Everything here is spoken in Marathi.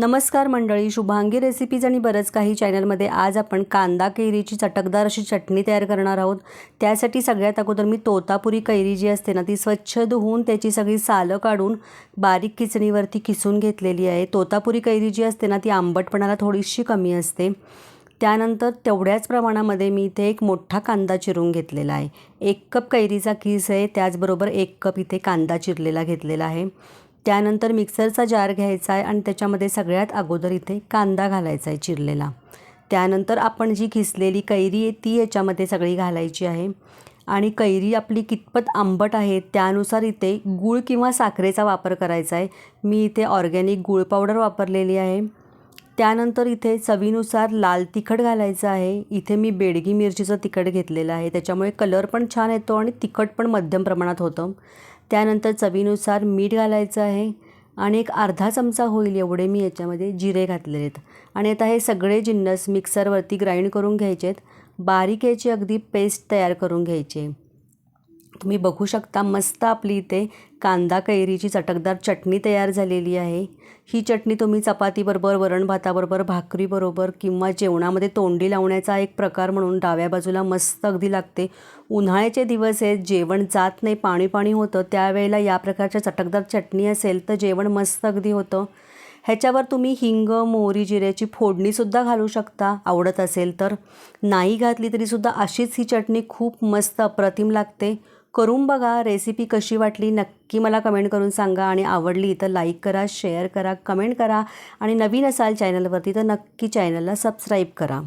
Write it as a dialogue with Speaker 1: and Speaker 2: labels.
Speaker 1: नमस्कार मंडळी शुभांगी रेसिपीज आणि बरंच काही चॅनलमध्ये आज आपण कांदा कैरीची चटकदार अशी चटणी तयार करणार आहोत. त्यासाठी सगळ्यात अगोदर मी तोतापुरी कैरी जी असते ना ती स्वच्छ धुवून त्याची सगळी सालं काढून बारीक किचणीवरती किसून घेतलेली आहे. तोतापुरी कैरी जी असते ना ती आंबटपणाला थोडीशी कमी असते. त्यानंतर तेवढ्याच प्रमाणामध्ये मी इथे एक मोठा कांदा चिरून घेतलेला आहे. एक कप कैरीचा किस आहे त्याचबरोबर एक कप इथे कांदा चिरलेला घेतलेला आहे. त्यानंतर मिक्सरचा जार घ्यायचा आहे आणि त्याच्यामध्ये सगळ्यात अगोदर इथे कांदा घालायचा आहे चिरलेला. त्यानंतर आपण जी खिसलेली कैरी आहे ती याच्यामध्ये सगळी घालायची आहे. आणि कैरी आपली कितपत आंबट आहे त्यानुसार इथे गूळ किंवा साखरेचा वापर करायचा आहे. मी इथे ऑर्गॅनिक गूळ पावडर वापरलेली आहे. त्यानंतर इथे चवीनुसार लाल तिखट घालायचं आहे. इथे मी बेडगी मिरचीचं तिखट घेतलेलं आहे. त्याच्यामुळे कलर पण छान येतो आणि तिखट पण मध्यम प्रमाणात होतं. त्यानंतर चवीनुसार मीठ घालायचं आहे आणि एक अर्धा चमचा होईल एवढे मी याच्यामध्ये जिरे घातलेले आहेत. आणि आता हे सगळे जिन्नस मिक्सरवरती ग्राइंड करून घ्यायचे आहेत. बारीक याची अगदी पेस्ट तयार करून घ्यायची आहे. तुम्ही बघू शकता मस्त आपली इथे कांदा कैरीची चटकदार चटणी तयार झालेली आहे. ही चटणी तुम्ही चपातीबरोबर वरण भाताबरोबर भाकरीबरोबर किंवा जेवणामध्ये तोंडी लावण्याचा एक प्रकार म्हणून डाव्या बाजूला मस्त अगदी लागते. उन्हाळ्याचे दिवस आहेत जेवण जात नाही पाणी पाणी होतं. त्यावेळेला या प्रकारच्या चटकदार चटणी असेल तर जेवण मस्त अगदी होतं. ह्याच्यावर तुम्ही हिंग मोहरी जिऱ्याची फोडणीसुद्धा घालू शकता. आवडत असेल तर. नाही घातली तरीसुद्धा अशीच ही चटणी खूप मस्त अप्रतिम लागते. करून बघा रेसिपी कशी वाटली नक्की मला कमेंट करून सांगा आणि आवडली तर लाईक करा शेअर करा कमेंट करा आणि नवीन असाल चॅनलवरती तर नक्की चॅनलला सबस्क्राईब करा.